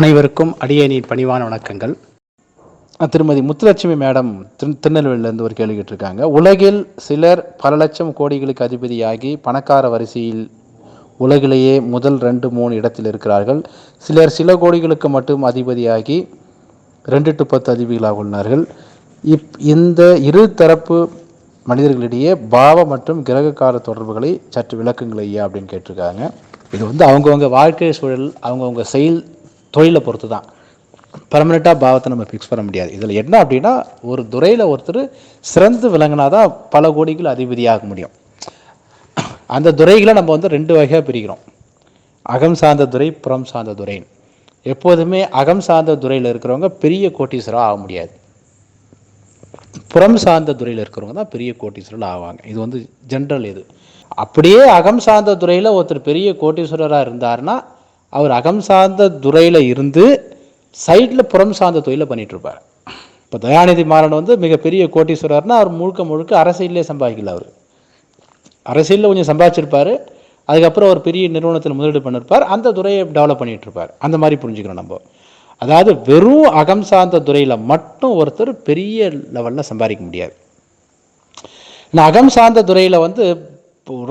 அனைவருக்கும் அடியணியின் பணிவான வணக்கங்கள். திருமதி முத்துலட்சுமி மேடம் திரு திருநெல்வேலியிலேருந்து ஒரு கேள்வி கேட்டிருக்காங்க. உலகில் சிலர் பல லட்சம் கோடிகளுக்கு அதிபதியாகி பணக்கார வரிசையில் உலகிலேயே முதல் ரெண்டு மூணு இடத்தில் இருக்கிறார்கள். சிலர் சில கோடிகளுக்கு மட்டும் அதிபதியாகி ரெண்டு டு பத்து அதிபதிகளாக உள்ளார்கள். இப் இந்த இரு தரப்பு மனிதர்களிடையே பாவ மற்றும் கிரகக்கார தொடர்புகளை சற்று விளக்குங்கள் ஐயா அப்படின்னு கேட்டிருக்காங்க. இது வந்து அவங்கவுங்க வாழ்க்கை சூழல் அவங்கவுங்க செயல் தொழிலை பொறுத்து தான் பர்மனெண்ட்டாக பாவத்தை நம்ம ஃபிக்ஸ் பண்ண முடியாது. இதில் என்ன அப்படின்னா ஒரு துறையில் ஒருத்தர் சிறந்து விளங்கினாதான் பல கோடிகள் அதிபதியாக முடியும். அந்த துறைகளை நம்ம வந்து ரெண்டு வகையாக பிரிக்கிறோம். அகம் சார்ந்த துறை புறம் சார்ந்த துறைன்னு. எப்போதுமே அகம் சார்ந்த துறையில் இருக்கிறவங்க பெரிய கோட்டீஸ்வராக ஆக முடியாது. புறம் சார்ந்த துறையில் இருக்கிறவங்க தான் பெரிய கோட்டீஸ்வரர் ஆவாங்க. இது வந்து ஜென்ரல் இது. அப்படியே அகம் சார்ந்த துறையில் ஒருத்தர் பெரிய கோட்டீஸ்வரராக இருந்தாருன்னா அவர் அகம் சார்ந்த துறையில் இருந்து சைடில் புறம் சார்ந்த தொழிலை பண்ணிகிட்ருப்பார் இப்போ தயாநிதி மாறன் வந்து மிகப்பெரிய கோட்டீஸ்வரர்னா அவர் முழுக்க முழுக்க அரசியலே சம்பாதிக்கல அவர். அரசியலில் கொஞ்சம் சம்பாதிச்சிருப்பார். அதுக்கப்புறம் ஒரு பெரிய நிறுவனத்தில் முதலீடு பண்ணிருப்பார். அந்த துறையை டெவலப் பண்ணிகிட்ருப்பார் இருப்பார். அந்த மாதிரி புரிஞ்சுக்கிறோம் நம்ம. அதாவது வெறும் அகம் சார்ந்த துறையில் மட்டும் ஒருத்தர் பெரிய லெவலில் சம்பாதிக்க முடியாது. நான் அகம் சார்ந்த துறையில் வந்து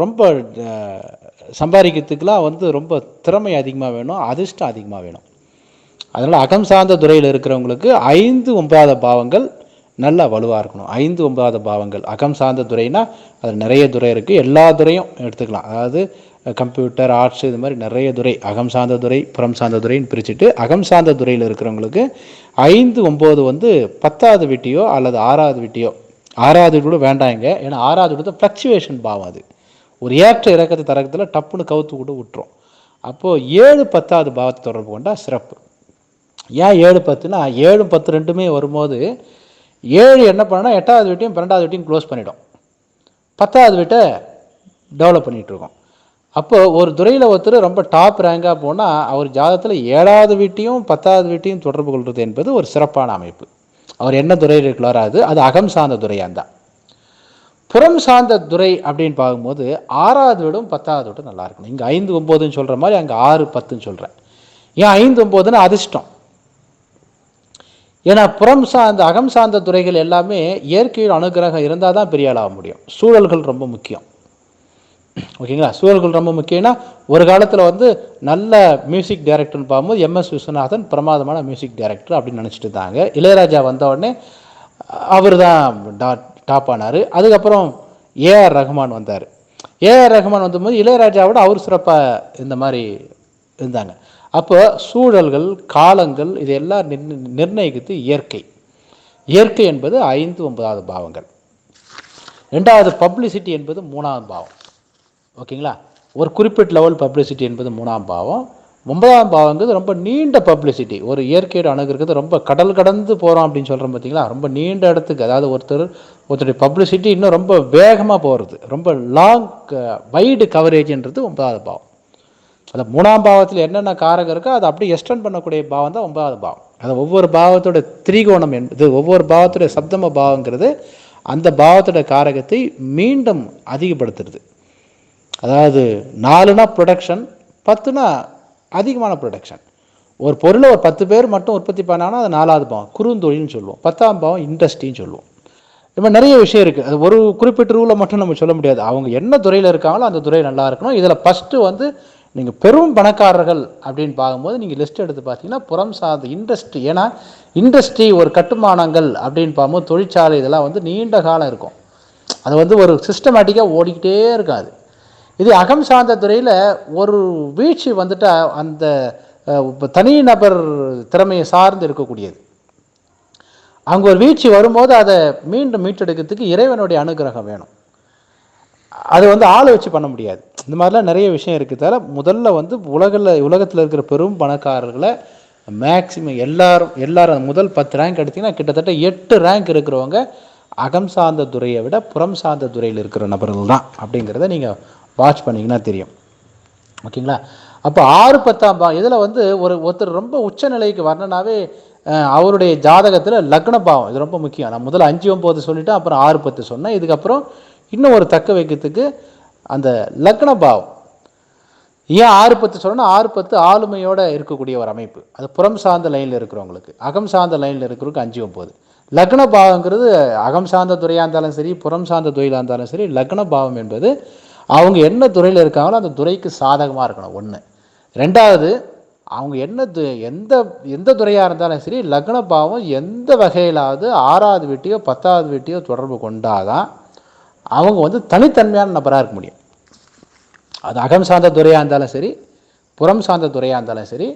ரொம்ப சம்பாதிக்கிறதுக்கெலாம் வந்து ரொம்ப திறமை அதிகமாக வேணும் அதிர்ஷ்டம் அதிகமாக வேணும். அதனால் அகம் சார்ந்த துறையில் இருக்கிறவங்களுக்கு ஐந்து ஒன்பதாவது பாவங்கள் நல்லா வலுவாக இருக்கணும். ஐந்து ஒன்பதாவது பாவங்கள் அகம் சார்ந்த துறைனா அதில் நிறைய துறை இருக்குது எல்லா துறையும் எடுத்துக்கலாம். அதாவது கம்ப்யூட்டர் ஆர்ட்ஸ் இது மாதிரி நிறைய துறை அகம் சார்ந்த துறை புறம் சார்ந்த துறைன்னு பிரிச்சுட்டு அகம் சார்ந்த துறையில் இருக்கிறவங்களுக்கு ஐந்து ஒம்பது வந்து பத்தாவது வீட்டையோ அல்லது ஆறாவது வீட்டையோ ஆறாவது வீடு கூட வேண்டாங்க ஏன்னா ஆறாவது வீடு ஃப்ளக்சுவேஷன் பாவம் அது. ஒரு ஏற்ற இறக்கத்தை தரக்கத்தில் டப்புன்னு கவுத்து கூட விட்டுரும். அப்போது ஏழு பத்தாவது பாவத்தை தொடர்பு கொண்டா சிறப்பு. ஏன் ஏழு பத்துனா ஏழு பத்து ரெண்டுமே வரும்போது ஏழு என்ன பண்ணால் எட்டாவது வீட்டையும் பன்னெண்டாவது வீட்டையும் க்ளோஸ் பண்ணிடும். பத்தாவது வீட்டை டெவலப் பண்ணிகிட்டு இருக்கோம். அப்போது ஒரு துறையில் ஒருத்தர் ரொம்ப டாப் ரேங்காக போனால் அவர் ஜாதகத்தில் ஏழாவது வீட்டையும் பத்தாவது வீட்டையும் தொடர்பு கொள்வது என்பது ஒரு சிறப்பான அமைப்பு. அவர் என்ன துறையில் இருக்கிறாரோ அது அது அகம் சார்ந்த துறையாக இருந்தால் புறம் சார்ந்த துறை அப்படின்னு பார்க்கும்போது ஆறாவது வீடும் பத்தாவது வீடும் நல்லா இருக்கணும். இங்கே ஐந்து ஒம்போதுன்னு சொல்கிற மாதிரி அங்கே ஆறு பத்துன்னு சொல்கிறேன் ஏன் ஐந்து ஒம்போதுன்னு அதிர்ஷ்டம்? ஏன்னா புறம் சார்ந்த அகம் சார்ந்த துறைகள் எல்லாமே இயற்கையில் அனுகிரகம் இருந்தால் தான் பெரிய ஆளாக முடியும். சூழல்கள் ரொம்ப முக்கியம். ஓகேங்களா? சூழல்கள் ரொம்ப முக்கியம்னா ஒரு காலத்தில் வந்து நல்ல மியூசிக் டைரக்டர்னு பார்க்கும்போது எம்எஸ் விஸ்வநாதன் பிரமாதமான மியூசிக் டைரக்டர் அப்படின்னு நினச்சிட்டு இருந்தாங்க. இளையராஜா வந்த உடனே அவர் தான் டாட் டாப் ஆனார். அதுக்கப்புறம் ஏஆர் ரஹ்மான் வந்தார். ஏஆர் ரஹ்மான் வந்தபோது இளையராஜாவோட அவர் சிறப்பாக இந்த மாதிரி இருந்தாங்க. அப்போ சூழல்கள் காலங்கள் இதையெல்லாம் நிர்ண நிர்ணயிக்கிறது இயற்கை. இயற்கை என்பது ஐந்து ஒன்பதாவது பாவங்கள். ரெண்டாவது பப்ளிசிட்டி என்பது மூணாவது பாவம். ஓகேங்களா? ஒரு குறிப்பிட்ட லெவல் பப்ளிசிட்டி என்பது மூணாம் பாவம். ஒன்பதாம் பாவங்கிறது ரொம்ப நீண்ட பப்ளிசிட்டி ஒரு இயற்கையோட அணுகிறது ரொம்ப கடல் கடந்து போகிறோம் அப்படின்னு சொல்கிறோம் பார்த்தீங்களா ரொம்ப நீண்ட இடத்துக்கு. அதாவது ஒருத்தர் ஒருத்தருடைய பப்ளிசிட்டி இன்னும் ரொம்ப வேகமாக போகிறது ரொம்ப லாங் வைடு கவரேஜ்ன்றது ஒன்பதாவது பாவம். அந்த மூணாம் பாவத்தில் என்னென்ன காரகம் இருக்கோ அதை அப்படியே எக்ஸ்டெண்ட் பண்ணக்கூடிய பாவம் தான் ஒன்பதாவது பாவம். அது ஒவ்வொரு பாவத்தோட திரிகோணம் என்பது ஒவ்வொரு பாவத்துடைய சப்தம பாவங்கிறது அந்த பாவத்தோட காரகத்தை மீண்டும் அதிகப்படுத்துறது. அதாவது நாலுனா ப்ரொடக்ஷன் பத்துனா அதிகமான ப்ரொடக்ஷன் ஒரு பொருளை ஒரு பத்து பேர் மட்டும் உற்பத்தி பண்ணாங்கன்னா அது நாலாவது பாவம். குறுந்தொழில்னு சொல்லுவோம். பத்தாம் பாவம் இண்டஸ்ட்ரின்னு சொல்லுவோம். இது மாதிரி நிறைய விஷயம் இருக்குது அது ஒரு குறிப்பிட்ட ரூலை மட்டும் நம்ம சொல்ல முடியாது. அவங்க என்ன துறையில் இருக்காங்களோ அந்த துறை நல்லா இருக்கணும். இதில் ஃபஸ்ட்டு வந்து நீங்கள் பெரும் பணக்காரர்கள் அப்படின்னு பார்க்கும்போது நீங்கள் லிஸ்ட் எடுத்து பார்த்தீங்கன்னா புறம் சார்ந்த இண்டஸ்ட்ரி ஏன்னா இண்டஸ்ட்ரி ஒரு கட்டுமானங்கள் அப்படின்னு பார்க்கும்போது தொழிற்சாலை இதெல்லாம் வந்து நீண்ட காலம் இருக்கும். அது வந்து ஒரு சிஸ்டமேட்டிக்காக ஓடிக்கிட்டே இருக்காது. இது அகம் சார்ந்த துறையில் ஒரு வீழ்ச்சி வந்துட்டா அந்த தனி நபர் தனிநபர் திறமையை சார்ந்து இருக்கக்கூடியது. அங்கே ஒரு வீழ்ச்சி வரும்போது அதை மீண்டும் மீட்டெடுக்கிறதுக்கு இறைவனுடைய அனுகிரகம் வேணும். அது வந்து ஆளை வச்சு பண்ண முடியாது. இந்த மாதிரிலாம் நிறைய விஷயம் இருக்கிறதால முதல்ல வந்து உலகில் உலகத்தில் இருக்கிற பெரும் பணக்காரர்களை மேக்சிமம் எல்லாரும் எல்லாரும் முதல் பத்து ரேங்க் எடுத்திங்கன்னா கிட்டத்தட்ட எட்டு ரேங்க் இருக்கிறவங்க அகம் சார்ந்த துறையை விட புறம் சார்ந்த துறையில் இருக்கிற நபர்கள் தான் அப்படிங்கிறத நீங்கள் வாட்ச் பண்ணிங்கன்னா தெரியும். ஓகேங்களா? அப்போ ஆறு பத்தாம் பா இதில் வந்து ஒரு ஒருத்தர் ரொம்ப உச்சநிலைக்கு வரணுனாவே அஹ், அவருடைய ஜாதகத்தில் லக்ன பாவம் இது ரொம்ப முக்கியம். நான் முதல்ல அஞ்சு ஒம்பது சொல்லிவிட்டு அப்புறம் ஆறு பத்து சொன்னேன். இதுக்கப்புறம் இன்னும் ஒரு தக்க வைக்கிறதுக்கு அந்த லக்ன பாவம். ஏன் ஆறு பத்து சொல்லணும் ஆறு பத்து ஆளுமையோட இருக்கக்கூடிய ஒரு அமைப்பு. அது புறம் சார்ந்த லைனில் இருக்கிறவங்களுக்கு. அகம் சார்ந்த லைனில் இருக்கிறவங்களுக்கு அஞ்சு ஒம்பது லக்ன பாவங்கிறது அகம் சார்ந்த துறையாக இருந்தாலும் சரி புறம் சார்ந்த தொழிலாக இருந்தாலும் சரி லக்ன பாவம் என்பது அவங்க என்ன துறையில் இருக்காங்களோ அந்த துறைக்கு சாதகமாக இருக்கணும் ஒன்று ரெண்டாவது அவங்க என்ன து- எந்த எந்த துறையாக இருந்தாலும் சரி லக்ன பாவம் எந்த வகையிலாவது ஆறாவது வீட்டையோ பத்தாவது வீட்டையோ தொடர்பு கொண்டாதான் அவங்க வந்து தனித்தன்மையான நபராக இருக்க முடியும். அது அகம் சார்ந்த துறையாக இருந்தாலும் சரி புறம் சார்ந்த துறையாக இருந்தாலும் சரி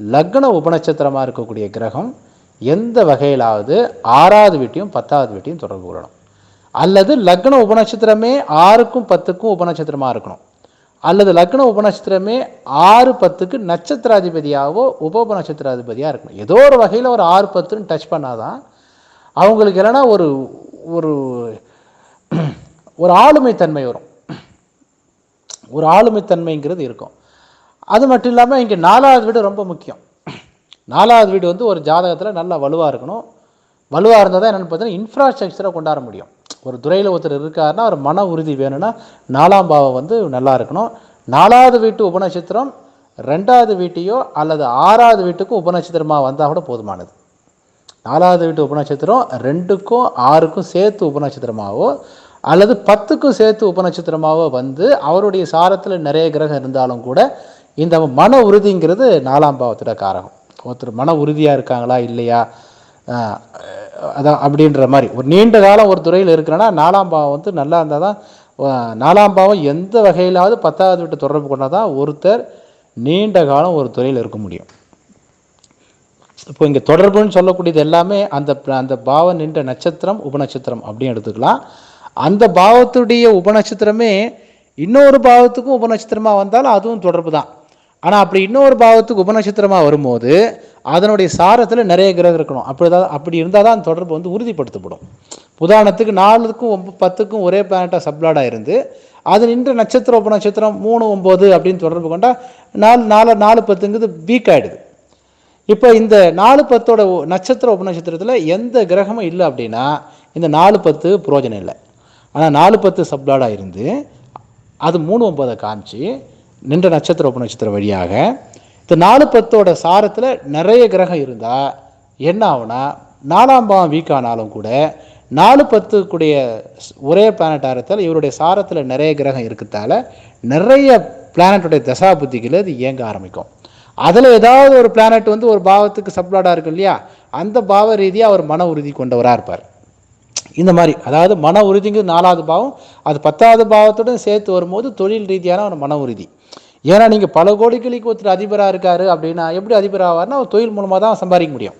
லக்ன உபநட்சத்திரமாக இருக்கக்கூடிய கிரகம் எந்த வகையிலாவது ஆறாவது வீட்டையும் பத்தாவது வீட்டையும் தொடர்பு கொள்ளணும். அல்லது லக்ன உபநட்சத்திரமே ஆறுக்கும் பத்துக்கும் உபநட்சத்திரமாக இருக்கணும். அல்லது லக்ன உபநட்சத்திரமே ஆறு பத்துக்கு நட்சத்திராதிபதியாகவோ உப உபநட்சத்திராதிபதியாக இருக்கணும். ஏதோ ஒரு வகையில் ஒரு ஆறு பத்துன்னு டச் பண்ணாதான் அவங்களுக்கு இல்லைன்னா ஒரு ஒரு ஒரு ஆளுமைத்தன்மை வரும். ஒரு ஆளுமைத்தன்மைங்கிறது இருக்கும். அது மட்டும் இல்லாமல் இங்கே நாலாவது வீடு ரொம்ப முக்கியம். நாலாவது வீடு வந்து ஒரு ஜாதகத்தில் நல்லா வலுவாக இருக்கணும். வலுவாக இருந்தால் தான் என்னென்னு பார்த்தீங்கன்னா இன்ஃப்ராஸ்ட்ரக்சரை கொண்டாட முடியும். ஒரு துறையில் ஒருத்தர் இருக்காருன்னா ஒரு மன உறுதி வேணும்னா நாலாம் பாவம் வந்து நல்லா இருக்கணும். நாலாவது வீட்டு உபநட்சத்திரம் ரெண்டாவது வீட்டையோ அல்லது ஆறாவது வீட்டுக்கும் உபநட்சத்திரமாக வந்தால் கூட போதுமானது. நாலாவது வீட்டு உபநட்சத்திரம் ரெண்டுக்கும் ஆறுக்கும் சேர்த்து உபநட்சத்திரமாகவோ அல்லது பத்துக்கும் சேர்த்து உபநட்சத்திரமாகவோ வந்து அவருடைய சாரத்தில் நிறைய கிரகம் இருந்தாலும் கூட இந்த மன உறுதிங்கிறது நாலாம் பாவத்தோட காரகம். ஒருத்தர் மன உறுதியாக இருக்காங்களா இல்லையா? அதான் அப்படின்ற மாதிரி. ஒரு நீண்ட காலம் ஒரு துறையில் இருக்கிறேன்னா நாலாம் பாவம் வந்து நல்லா இருந்தால் தான் நாலாம் பாவம் எந்த வகையிலாவது பத்தாவது வீட்டு தொடர்பு கொண்டால் தான் ஒருத்தர் நீண்ட காலம் ஒரு துறையில் இருக்க முடியும். இப்போ இங்கே தொடர்புன்னு சொல்லக்கூடியது எல்லாமே அந்த அந்த பாவம் நின்ற நட்சத்திரம் உபநட்சத்திரம் அப்படின்னு எடுத்துக்கலாம். அந்த பாவத்துடைய உபநட்சத்திரமே இன்னொரு பாவத்துக்கும் உபநட்சத்திரமாக வந்தாலும் அதுவும் தொடர்பு தான் ஆனால் அப்படி இன்னொரு பாவத்துக்கு உபநட்சத்திரமாக வரும்போது அதனுடைய சாரத்தில் நிறைய கிரகம் இருக்கணும். அப்படி தான் அப்படி இருந்தால் தான் அந்த தொடர்பு வந்து உறுதிப்படுத்தப்படும். உதாரணத்துக்கு நாலுக்கும் ஒம்பது பத்துக்கும் ஒரே பிளானட்டாக சப்ளாடாக இருந்து அது நின்ற நட்சத்திரம் உபநட்சத்திரம் மூணு ஒம்பது அப்படின்னு தொடர்பு கொண்டால் நாலு நாலு நாலு பத்துங்கிறது வீக் ஆகிடுது இப்போ இந்த நாலு பத்தோட நட்சத்திர உபநட்சத்திரத்தில் எந்த கிரகமும் இல்லை அப்படின்னா இந்த நாலு பத்து புரோஜனம் இல்லை. ஆனால் நாலு பத்து சப்ளாடாக இருந்து அது மூணு ஒம்பதை காமிச்சு நின்ற நட்சத்திர உபநட்சத்திரம் வழியாக இந்த நாலு பத்தோட சாரத்தில் நிறைய கிரகம் இருந்தால் என்ன ஆகுனா நாலாம் பாவம் வீக் ஆனாலும் கூட நாலு பத்துக்குடைய ஒரே பிளானட்டாரத்தில் இவருடைய சாரத்தில் நிறைய கிரகம் இருக்கிறதால நிறைய பிளானட்டுடைய தசா புத்திகள் இது இயங்க ஆரம்பிக்கும். அதில் ஏதாவது ஒரு பிளானட் வந்து ஒரு பாவத்துக்கு சப்ளாடாக இருக்கும் இல்லையா? அந்த பாவ ரீதியாக அவர் மன உறுதி கொண்டவராக இருப்பார். இந்த மாதிரி. அதாவது மன உறுதிங்கிறது நாலாவது பாவம். அது பத்தாவது பாவத்துடன் சேர்த்து வரும்போது தொழில் ரீதியான ஒரு மன உறுதி. ஏன்னா நீங்கள் பல கோடிகளுக்கு ஒருத்தர் அதிபராக இருக்காரு அப்படின்னா எப்படி அதிபர் ஆவார்னா அவர் தொழில் மூலமாக தான் சம்பாதிக்க முடியும்.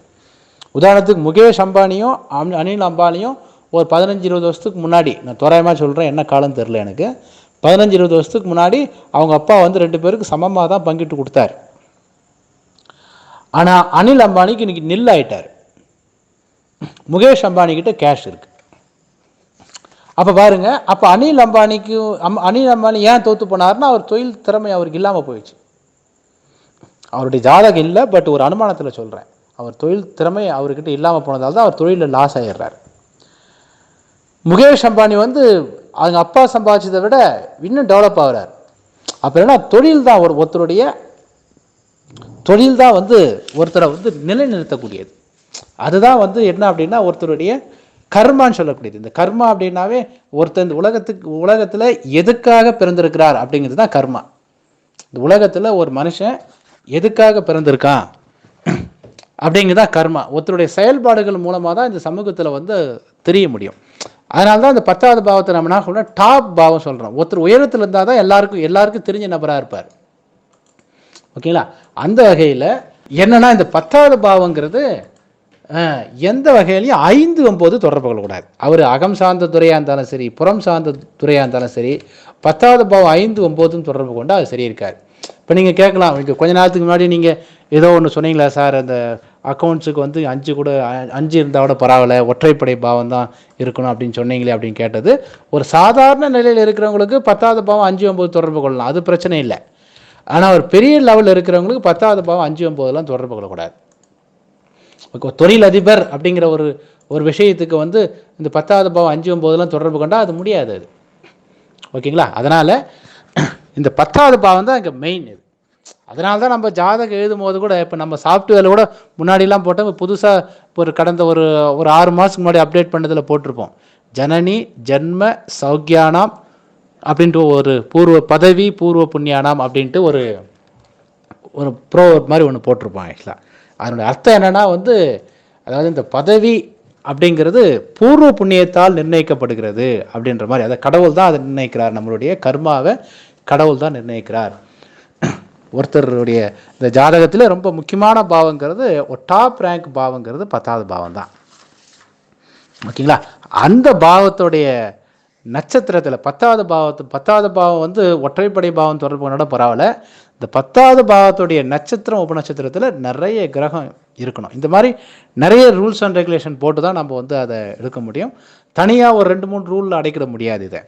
உதாரணத்துக்கு முகேஷ் அம்பானியும் அம்- அனில் அம்பானியும் ஒரு பதினஞ்சு இருபது வருஷத்துக்கு முன்னாடி நான் தோராயமாக சொல்கிறேன் என்ன காலம் தெரில எனக்கு. பதினஞ்சு இருபது வருஷத்துக்கு முன்னாடி அவங்க அப்பா வந்து ரெண்டு பேருக்கு சமமாக தான் பங்கிட்டு கொடுத்தாரு. ஆனால் அனில் அம்பானிக்கு இன்னைக்கு நில் ஆகிட்டார் முகேஷ் அம்பானிக்கிட்ட கேஷ் இருக்குது அப்போ பாருங்க அப்போ அனில் அம்பானிக்கும் அனில் அம்பானி ஏன் தோற்று போனார்னா அவர் தொழில் திறமை அவருக்கு இல்லாமல் போயிடுச்சு. அவருடைய ஜாதகம் இல்லை பட் ஒரு அனுமானத்தில் சொல்கிறேன் அவர் தொழில் திறமை அவர்கிட்ட இல்லாமல் போனதால் தான் அவர் தொழிலில் லாஸ் ஆகிடுறாரு முகேஷ் அம்பானி வந்து அவங்க அப்பா சம்பாதிச்சதை விட இன்னும் டெவலப் ஆகிறார். அப்போ என்ன தொழில் தான் ஒரு ஒருத்தருடைய தொழில் தான் வந்து ஒருத்தரை வந்து நிலைநிறுத்தக்கூடியது. அதுதான் வந்து என்ன அப்படின்னா ஒருத்தருடைய கர்மான்னு சொல்லக்கூடியது. இந்த கர்மா அப்படின்னாவே ஒருத்தர் இந்த உலகத்துக்கு உலகத்தில் எதுக்காக பிறந்திருக்கிறார் அப்படிங்கிறது தான் கர்மா. இந்த உலகத்தில் ஒரு மனுஷன் எதுக்காக பிறந்திருக்கான் அப்படிங்கிறது தான் கர்மா. ஒருத்தருடைய செயல்பாடுகள் மூலமாக தான் இந்த சமூகத்தில் வந்து தெரிய முடியும். அதனால தான் இந்த பத்தாவது பாவத்தை நம்ம என்ன சொல்றோம்? டாப் பாவம் சொல்கிறோம் ஒருத்தர் உயரத்தில் இருந்தால் தான் எல்லாருக்கும் எல்லாருக்கும் தெரிஞ்ச நபராக இருப்பார். ஓகேங்களா? அந்த வகையில் என்னன்னா இந்த பத்தாவது பாவங்கிறது எந்த வகையிலையும் ஐந்து ஒம்பது தொடர்பு கொள்ளக்கூடாது. அவர் அகம் சார்ந்த துறையாக இருந்தாலும் சரி புறம் சார்ந்த துறையாக இருந்தாலும் சரி பத்தாவது பாவம் ஐந்து ஒம்போதும் தொடர்பு கொண்டு அது சரி இருக்காது இப்போ நீங்கள் கேட்கலாம் இப்போ கொஞ்ச நேரத்துக்கு முன்னாடி நீங்கள் ஏதோ ஒன்று சொன்னீங்களா சார் அந்த அக்கௌண்ட்ஸுக்கு வந்து அஞ்சு கூட அஞ்சு இருந்தால் கூட பரவாயில்ல ஒற்றைப்படை பாவம் தான் இருக்கணும் அப்படின்னு சொன்னீங்களே அப்படின்னு கேட்டது ஒரு சாதாரண நிலையில் இருக்கிறவங்களுக்கு பத்தாவது பாவம் அஞ்சு ஒம்பது தொடர்பு கொள்ளலாம் அது பிரச்சனை இல்லை. ஆனால் ஒரு பெரிய லெவலில் இருக்கிறவங்களுக்கு பத்தாவது பாவம் அஞ்சு ஒம்பதுலாம் தொடர்பு கொள்ளக்கூடாது. தொழில் அதிபர் அப்படிங்கிற ஒரு ஒரு விஷயத்துக்கு வந்து இந்த பத்தாவது பாவம் அஞ்சு ஒம்போதெல்லாம் தொடர்பு கொண்டால் அது முடியாது அது. ஓகேங்களா? அதனால் இந்த பத்தாவது பாவம் தான் இங்கே மெயின் இது. அதனால தான் நம்ம ஜாதகம் எழுதும் போது கூட இப்போ நம்ம சாஃப்ட்வேரில் கூட முன்னாடிலாம் போட்டோம். இப்போ புதுசாக ஒரு கடந்த ஒரு ஒரு ஆறு மாதத்துக்கு முன்னாடி அப்டேட் பண்ணதில் போட்டிருப்போம். ஜனனி ஜென்ம சௌக்கியானாம் அப்படின்ட்டு ஒரு பூர்வ பதவி பூர்வ புண்ணியானாம் அப்படின்ட்டு ஒரு ஒரு ப்ரோ மாதிரி ஒன்று போட்டிருப்போம் ஆக்சுவலாக அதனுடைய அர்த்தம் என்னென்னா வந்து அதாவது இந்த பதவி அப்படிங்கிறது பூர்வ புண்ணியத்தால் நிர்ணயிக்கப்படுகிறது அப்படின்ற மாதிரி. அதை கடவுள் தான் அதை நிர்ணயிக்கிறார். நம்மளுடைய கர்மாவை கடவுள் தான் நிர்ணயிக்கிறார். ஒருத்தருடைய இந்த ஜாதகத்தில் ரொம்ப முக்கியமான பாவங்கிறது ஒரு டாப் ரேங்க் பாவங்கிறது பத்தாவது பாவம் தான். ஓகேங்களா? அந்த பாவத்துடைய நட்சத்திரத்தில் பத்தாவது பாவத்து பத்தாவது பாவம் வந்து ஒற்றைப்படை பாவம் தொடர்பு பரவாயில்ல. இந்த பத்தாவது பாவத்துடைய நட்சத்திரம் உபநட்சத்திரத்தில் நிறைய கிரகம் இருக்கணும். இந்த மாதிரி நிறைய ரூல்ஸ் அண்ட் ரெகுலேஷன் போட்டு தான் நம்ம வந்து அதை எடுக்க முடியும். தனியாக ஒரு ரெண்டு மூணு ரூலில் அடைக்கிட முடியாது இதை.